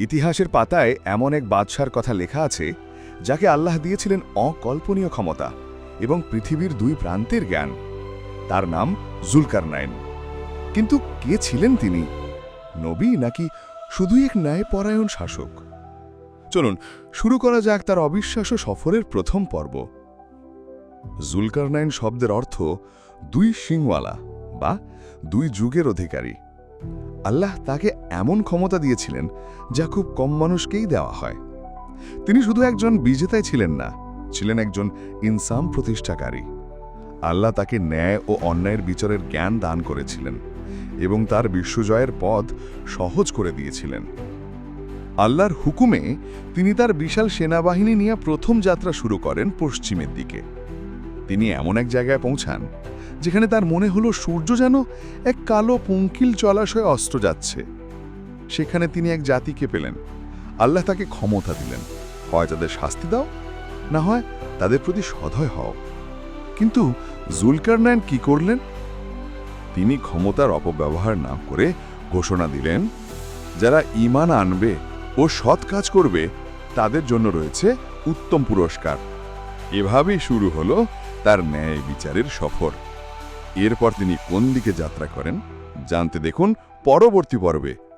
ইতিহাসের পাতায় এমন এক বাদশার কথা লেখা আছে, যাকে আল্লাহ দিয়েছিলেন অকল্পনীয় ক্ষমতা এবং পৃথিবীর দুই প্রান্তের জ্ঞান। তার নাম জুলকারনাইন। কিন্তু কে ছিলেন তিনি? নবী নাকি শুধুই এক ন্যায়পরায়ণ শাসক? চলুন, শুরু করা যাক তার অবিশ্বাস্য সফরের প্রথম পর্ব। জুলকারনাইন শব্দের অর্থ দুই সিংওয়ালা বা দুই যুগের অধিকারী। আল্লাহ তাকে এমন ক্ষমতা দিয়েছিলেন যা খুব কম মানুষকেই দেওয়া হয়। তিনি শুধু একজন বিজেতাই ছিলেন না, ছিলেন একজন ইনসাম প্রতিষ্ঠাকারী। আল্লাহ তাকে ন্যায় ও অন্যায়ের বিচারের জ্ঞান দান করেছিলেন এবং তার বিশ্বজয়ের পথ সহজ করে দিয়েছিলেন। আল্লাহর হুকুমে তিনি তার বিশাল সেনাবাহিনী নিয়ে প্রথম যাত্রা শুরু করেন পশ্চিমের দিকে। তিনি এমন এক জায়গায় পৌঁছান যেখানে তার মনে হলো সূর্য যেন এক কালো পঙ্কিল জলাশয়ে অস্ত্র যাচ্ছে। সেখানে তিনি এক জাতিকে পেলেন। আল্লাহ তাকে ক্ষমতা দিলেন। হয় তাদের শাস্তি দাও, না হয় তাদের প্রতি সদয় হও। কিন্তু জুলকারনাইন কি করলেন? তিনি ক্ষমতার অপব্যবহার না করে ঘোষণা দিলেন, যারা ঈমান আনবে ও সৎ কাজ করবে, তাদের জন্য রয়েছে উত্তম পুরস্কার। এভাবেই শুরু হলো তার ন্যায় বিচারের সফর। এরপর তিনি কোন দিকে যাত্রা করেন জানতে দেখুন পরবর্তী পর্বে।